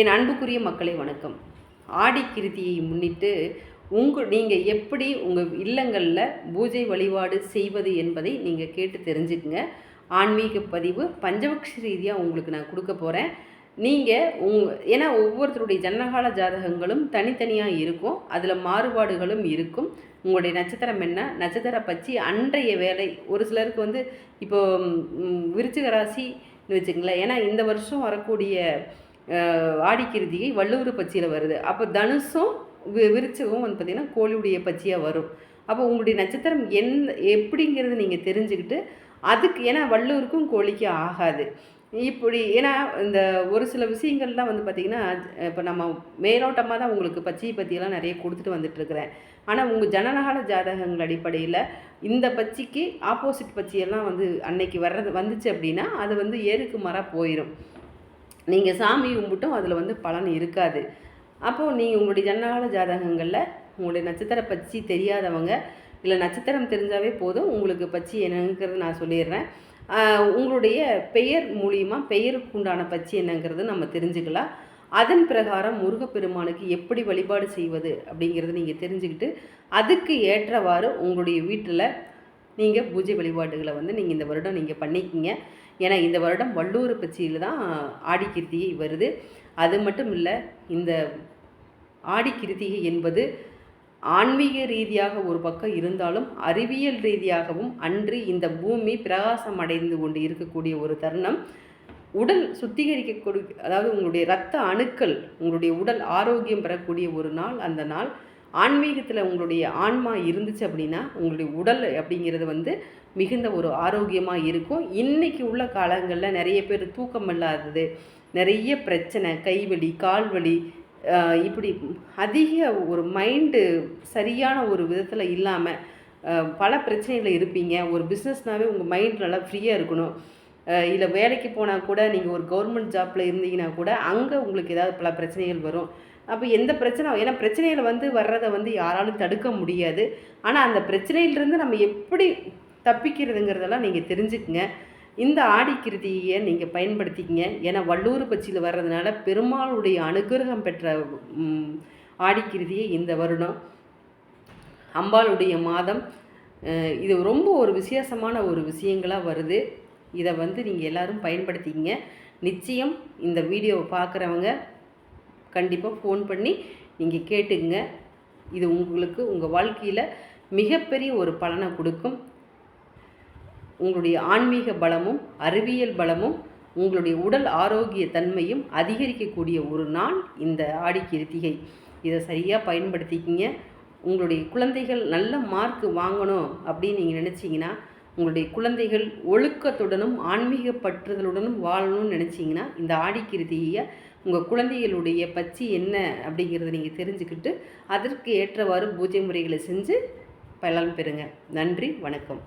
என் அன்புக்குரிய மக்களை வணக்கம். ஆடி கிருதியை முன்னிட்டு உங்கள் நீங்கள் எப்படி உங்கள் இல்லங்களில் பூஜை வழிபாடு செய்வது என்பதை நீங்கள் கேட்டு தெரிஞ்சுக்குங்க. ஆன்மீக பதிவு பஞ்சபக்ஷ ரீதியாக உங்களுக்கு நான் கொடுக்க போகிறேன் நீங்கள் உங் ஏன்னா ஒவ்வொருத்தருடைய ஜன்னகால ஜாதகங்களும் தனித்தனியாக இருக்கும். அதில் மாறுபாடுகளும் இருக்கும். உங்களுடைய நட்சத்திரம் என்ன? நட்சத்திர பற்றி அன்றைய வேலை ஒரு சிலருக்கு வந்து இப்போது விருச்சிக ராசின்னு வச்சுங்களேன் ஏன்னா இந்த வருஷம் வரக்கூடிய ஆடிக்கிருதியை வள்ளுவர் பச்சியில் வருது. அப்போ தனுஷும் வி விருச்சகம் வந்து பார்த்திங்கன்னா கோழியுடைய பச்சியாக வரும். அப்போ உங்களுடைய நட்சத்திரம் எந்த எப்படிங்கிறது நீங்கள் தெரிஞ்சுக்கிட்டு அதுக்கு ஏன்னா வள்ளுவருக்கும் கோழிக்கும் ஆகாது. இப்படி ஏன்னா இந்த ஒரு சில விஷயங்கள்லாம் வந்து பார்த்திங்கன்னா இப்போ நம்ம மேலோட்டமாக தான் உங்களுக்கு பச்சையை பற்றியெல்லாம் நிறைய கொடுத்துட்டு வந்துட்டுருக்குறேன். ஆனால் உங்கள் ஜனநகால ஜாதகங்கள் அடிப்படையில் இந்த பச்சைக்கு ஆப்போசிட் பச்சையெல்லாம் வந்து அன்னைக்கு வர்றது வந்துச்சு அப்படின்னா அது வந்து ஏருக்கு மரம் போயிடும் நீங்கள் சாமி கும்பிட்டும் அதில் வந்து பலன் இருக்காது. அப்போது நீங்கள் உங்களுடைய ஜன்னகால ஜாதகங்களில் உங்களுடைய நட்சத்திர பச்சி தெரியாதவங்க இல்லை நட்சத்திரம் தெரிஞ்சாவே போதும் உங்களுக்கு பச்சி என்னங்கிறது நான் சொல்லிடுறேன். உங்களுடைய பெயர் மூலியமாக பெயருக்கு உண்டான பச்சி என்னங்கிறது நம்ம தெரிஞ்சுக்கலாம். அதன் பிரகாரம் முருகப்பெருமானுக்கு எப்படி வழிபாடு செய்வது அப்படிங்கிறது நீங்கள் தெரிஞ்சுக்கிட்டு அதுக்கு ஏற்றவாறு உங்களுடைய வீட்டில் நீங்கள் பூஜை வழிபாடுகளை வந்து நீங்கள் இந்த வருடம் நீங்கள் பண்ணிக்கிங்க. ஏன்னா இந்த வருடம் வள்ளூர் பச்சியில் தான் ஆடி கிருத்திகை வருது. அது மட்டும் இல்லை இந்த ஆடி கிருத்திகை என்பது ஆன்மீக ரீதியாக ஒரு பக்கம் இருந்தாலும் அறிவியல் ரீதியாகவும் அன்று இந்த பூமி பிரகாசம் அடைந்து கொண்டு இருக்கக்கூடிய ஒரு தருணம். உடல் சுத்திகரிக்கக்கூடிய அதாவது உங்களுடைய இரத்த அணுக்கள் உங்களுடைய உடல் ஆரோக்கியம் பெறக்கூடிய ஒரு நாள். அந்த நாள் ஆன்மீகத்தில் உங்களுடைய ஆன்மா இருந்துச்சு அப்படின்னா உங்களுடைய உடல் அப்படிங்கிறது வந்து மிகுந்த ஒரு ஆரோக்கியமாக இருக்கும். இன்றைக்கி உள்ள காலங்களில் நிறைய பேர் தூக்கம் இல்லாதது நிறைய பிரச்சனை கைவலி கால்வலி இப்படி அதிக ஒரு மைண்டு சரியான ஒரு விதத்தில் இல்லாமல் பல பிரச்சனைகளை இருப்பீங்க. ஒரு பிஸ்னஸ்னாவே உங்கள் மைண்ட் நல்லா ஃப்ரீயாக இருக்கணும். இல்லை வேலைக்கு போனால் கூட நீங்கள் ஒரு கவர்மெண்ட் ஜாப்பில் இருந்தீங்கன்னா கூட அங்கே உங்களுக்கு ஏதாவது பல பிரச்சனைகள் வரும். அப்போ எந்த பிரச்சனை ஏன்னா பிரச்சனையில் வந்து வர்றதை வந்து யாராலும் தடுக்க முடியாது. ஆனால் அந்த பிரச்சனையிலிருந்து நம்ம எப்படி தப்பிக்கிறதுங்கிறதெல்லாம் நீங்கள் தெரிஞ்சுக்குங்க. இந்த ஆடிக்கிருதியை நீங்கள் பயன்படுத்திக்கிங்க. ஏன்னா வள்ளூர் பட்சியில் வர்றதுனால பெருமாளுடைய அனுகிரகம் பெற்ற ஆடிக்கிருதியை இந்த வருடம். அம்பாளுடைய மாதம் இது ரொம்ப ஒரு விசேஷமான ஒரு விஷயங்களாக வருது. இதை வந்து நீங்கள் எல்லோரும் பயன்படுத்திக்கிங்க. நிச்சயம் இந்த வீடியோவை பார்க்குறவங்க கண்டிப்பாக ஃபோன் பண்ணி நீங்கள் கேட்டுங்க இது உங்களுக்கு உங்கள் வாழ்க்கையில் மிகப்பெரிய ஒரு பலனை கொடுக்கும். உங்களுடைய ஆன்மீக பலமும் அறிவியல் பலமும் உங்களுடைய உடல் ஆரோக்கிய தன்மையும் அதிகரிக்கக்கூடிய ஒரு நாள் இந்த ஆடி கிருத்திகை இதை சரியாக பயன்படுத்திக்கிங்க. உங்களுடைய குழந்தைகள் நல்ல மார்க் வாங்கணும் அப்படின்னு நீங்கள் நினச்சிங்கன்னா உங்களுடைய குழந்தைகள் ஒழுக்கத்துடனும் ஆன்மீக பற்றுதலுடனும் வாழணும்னு நினச்சிங்கன்னா இந்த ஆடிக்கிருதியை உங்கள் குழந்தைகளுடைய பச்சி என்ன அப்படிங்கிறத நீங்கள் தெரிஞ்சுக்கிட்டு அதற்கு ஏற்றவாறு பூஜை முறைகளை செஞ்சு பலன் பெறுங்க. நன்றி வணக்கம்.